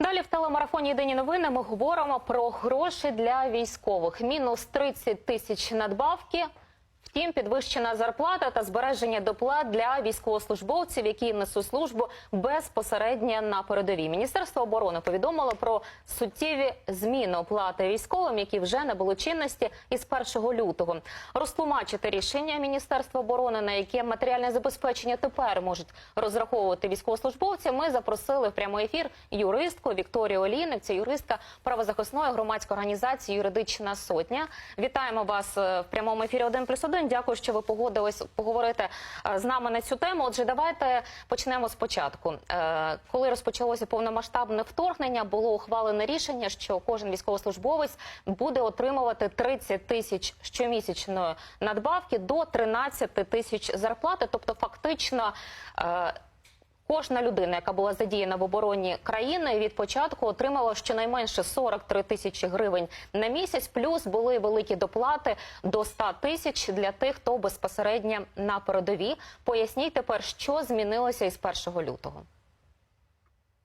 Далі в телемарафоні Єдині новини ми говоримо про гроші для військових. Мінус 30 тисяч надбавки. Втім, підвищена зарплата та збереження доплат для військовослужбовців, які несуть службу безпосередньо на передовій. Міністерство оборони повідомило про суттєві зміни оплати військовим, які вже не було чинності із 1 лютого. Розтлумачити рішення міністерства оборони, на яке матеріальне забезпечення тепер можуть розраховувати військовослужбовці. Ми запросили в прямий ефір юристку Вікторію Оліновця, юристка правозахисної громадської організації Юридична Сотня. Вітаємо вас е, в прямому ефірі. 1+,1. 21. Дякую, що ви погодились поговорити е, з нами на цю тему. Отже, давайте почнемо спочатку. Е, коли розпочалося повномасштабне вторгнення, було ухвалене рішення, що кожен військовослужбовець буде отримувати 30 тисяч щомісячної надбавки до 13 тисяч зарплати, тобто фактично. Е, Кожна людина, яка була задіяна в обороні країни, від початку отримала щонайменше 43 тисячі гривень на місяць. Плюс були великі доплати до 100 тисяч для тих, хто безпосередньо на передовій. Поясніть тепер, що змінилося із 1 лютого.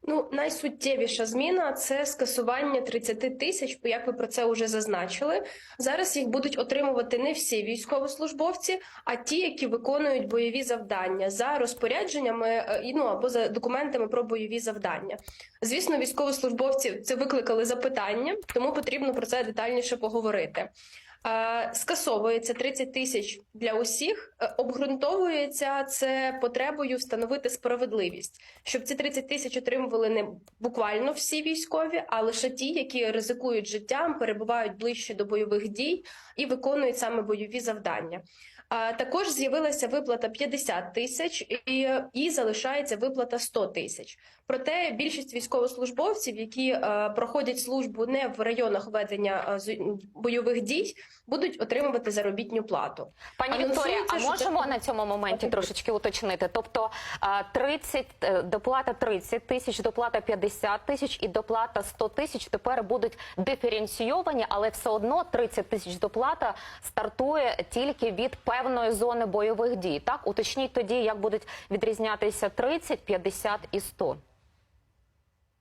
Ну, найсуттєвіша зміна це скасування 30 тисяч, як ви про це вже зазначили. Зараз їх будуть отримувати не всі військовослужбовці, а ті, які виконують бойові завдання за розпорядженнями е, ну або за документами про бойові завдання. Звісно, військовослужбовці це викликали запитання, тому потрібно про це детальніше поговорити. Е, Скасовується 30 тисяч для усіх. Е, Обґрунтовується це потребою встановити справедливість, щоб ці 30 тисяч отримували не буквально всі військові, а лише ті, які ризикують життям, перебувають ближче до бойових дій і виконують саме бойові завдання. Також з'явилася виплата 50 тисяч і, і залишається виплата 100 тисяч. Проте більшість військовослужбовців, які е, проходять службу не в районах ведення е, бойових дій, будуть отримувати заробітню плату. Пані Вікторія, а можемо це- на цьому моменті трошечки уточнити? Тобто а, 30, е, доплата 30 тисяч, доплата 50 тисяч і доплата 100 тисяч тепер будуть диференційовані, але все одно 30 тисяч доплата стартує тільки від певної зони бойових дій. Так, уточніть тоді, як будуть відрізнятися 30, 50 і 100.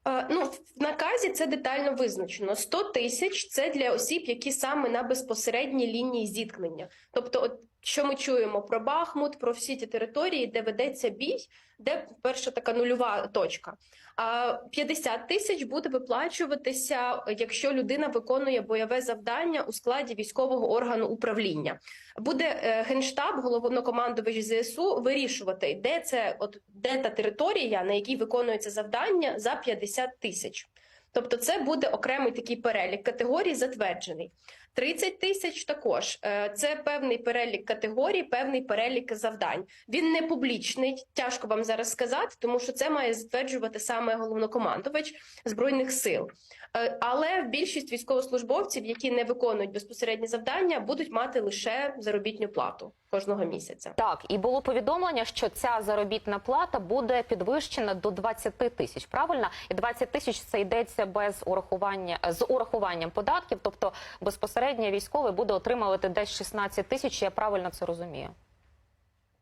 Е, Ну, в наказі це детально визначено. 100 тисяч це для осіб, які саме на безпосередній лінії зіткнення. Тобто, от що ми чуємо про Бахмут, про всі ті території, де ведеться бій, де перша така нульова точка. А 50 тисяч буде виплачуватися, якщо людина виконує бойове завдання у складі військового органу управління. Буде е, генштаб, головнокомандувач ЗСУ вирішувати, де це, от де та територія, на якій виконується завдання за 50 тисяч. Тобто, це буде окремий такий перелік категорій, затверджений. 30 тисяч також Е, це певний перелік категорій, певний перелік завдань. Він не публічний, тяжко вам зараз сказати, тому що це має затверджувати саме головнокомандувач збройних сил. Е, Але більшість військовослужбовців, які не виконують безпосередні завдання, будуть мати лише заробітну плату кожного місяця. Так, і було повідомлення, що ця заробітна плата буде підвищена до 20 тисяч. Правильно, і 20 тисяч це йдеться без урахування з урахуванням податків. Тобто безпосередньо військовий буде отримувати десь 16 тисяч. Я правильно це розумію.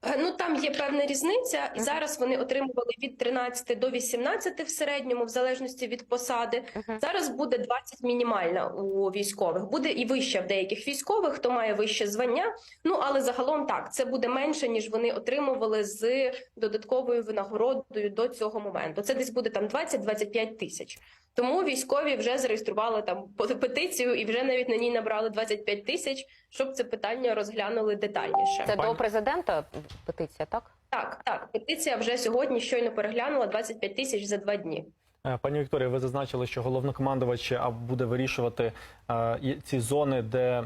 Е, Ну там є певна різниця, і зараз вони отримували від 13 до 18 в середньому, в залежності від посади. Зараз буде 20 мінімальна у військових. Буде і вище в деяких військових, хто має вище звання. Ну але загалом так це буде менше ніж вони отримували з додатковою винагородою до цього моменту. Це десь буде там 20-25 тисяч. Тому військові вже зареєстрували там петицію і вже навіть на ній набрали 25 тисяч, щоб це питання розглянули детальніше. Це Пані- до президента петиція, так? Так, так, петиція вже сьогодні щойно переглянула 25 тисяч за два дні. Е, Пані Вікторія, ви зазначили, що головнокомандувач а, буде вирішувати е, ці зони, де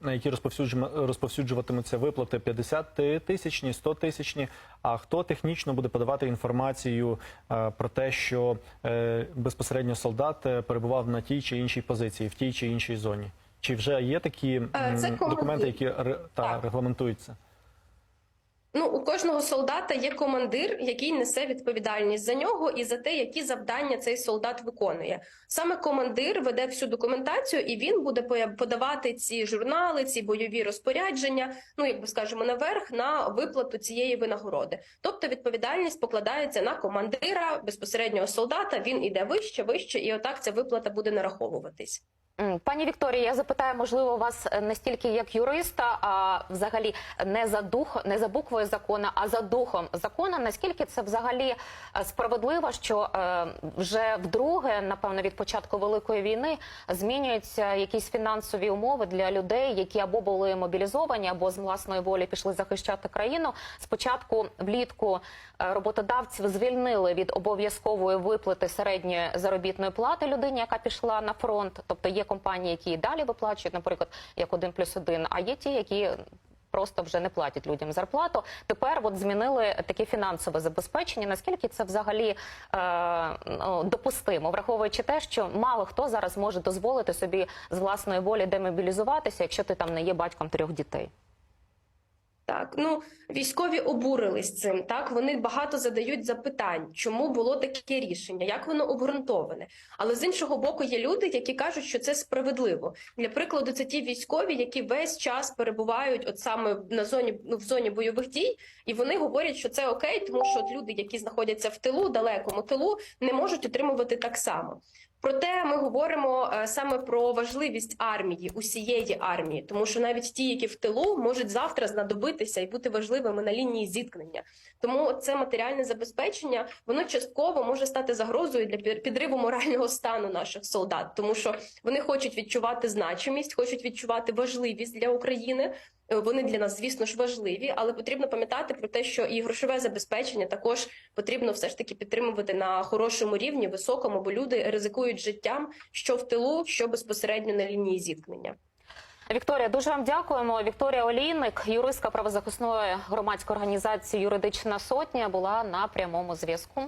на які розповсюджуватимуться виплати 50 тисячні, 100 тисячні. А хто технічно буде подавати інформацію е, про те, що е, безпосередньо солдат е, перебував на тій чи іншій позиції, в тій чи іншій зоні? Чи вже є такі Е, документи, які ре- та, Так. Ну, у кожного солдата є командир, який несе відповідальність за нього і за те, які завдання цей солдат виконує. Саме командир веде всю документацію, і він буде подавати ці журнали, ці бойові розпорядження, ну як би скажемо, наверх на виплату цієї винагороди. Тобто відповідальність покладається на командира безпосереднього солдата. Він іде вище, вище, і отак ця виплата буде нараховуватись. Пані Вікторія, я запитаю, можливо, вас не стільки як юриста, а взагалі не за дух, не за буквою закону, а за духом закону. Наскільки це взагалі е, справедливо, що е, вже вдруге, напевно, від початку великої війни змінюються якісь фінансові умови для людей, які або були мобілізовані, або з власної волі пішли захищати країну. Спочатку влітку е, роботодавців звільнили від обов'язкової виплати середньої заробітної плати людині, яка пішла на фронт. Тобто є компанії, які і далі виплачують, наприклад, як один плюс один, а є ті, які просто вже не платять людям зарплату. Тепер от змінили таке фінансове забезпечення. Наскільки це взагалі е, ну, допустимо, враховуючи те, що мало хто зараз може дозволити собі з власної волі демобілізуватися, якщо ти там не є батьком трьох дітей. Так, ну військові обурились цим. Так вони багато задають запитань, чому було таке рішення, як воно обґрунтоване. Але з іншого боку, є люди, які кажуть, що це справедливо. Для прикладу, це ті військові, які весь час перебувають, от саме на зоні ну, в зоні бойових дій, і вони говорять, що це окей, тому що от люди, які знаходяться в тилу, далекому тилу, не можуть отримувати так само. Проте ми говоримо е, саме про важливість армії, усієї армії, тому що навіть ті, які в тилу, можуть завтра знадобитися і бути важливими на лінії зіткнення. Тому це матеріальне забезпечення воно частково може стати загрозою для під- підриву морального стану наших солдат, тому що вони хочуть відчувати значимість, хочуть відчувати важливість для України. Е, Вони для нас, звісно ж, важливі, але потрібно пам'ятати про те, що і грошове забезпечення також потрібно все ж таки підтримувати на хорошому рівні, високому, бо люди ризикують життям, що в тилу, що безпосередньо на лінії зіткнення. Вікторія, дуже вам дякуємо. Вікторія Олійник, юристка правозахисної громадської організації Юридична сотня, була на прямому зв'язку.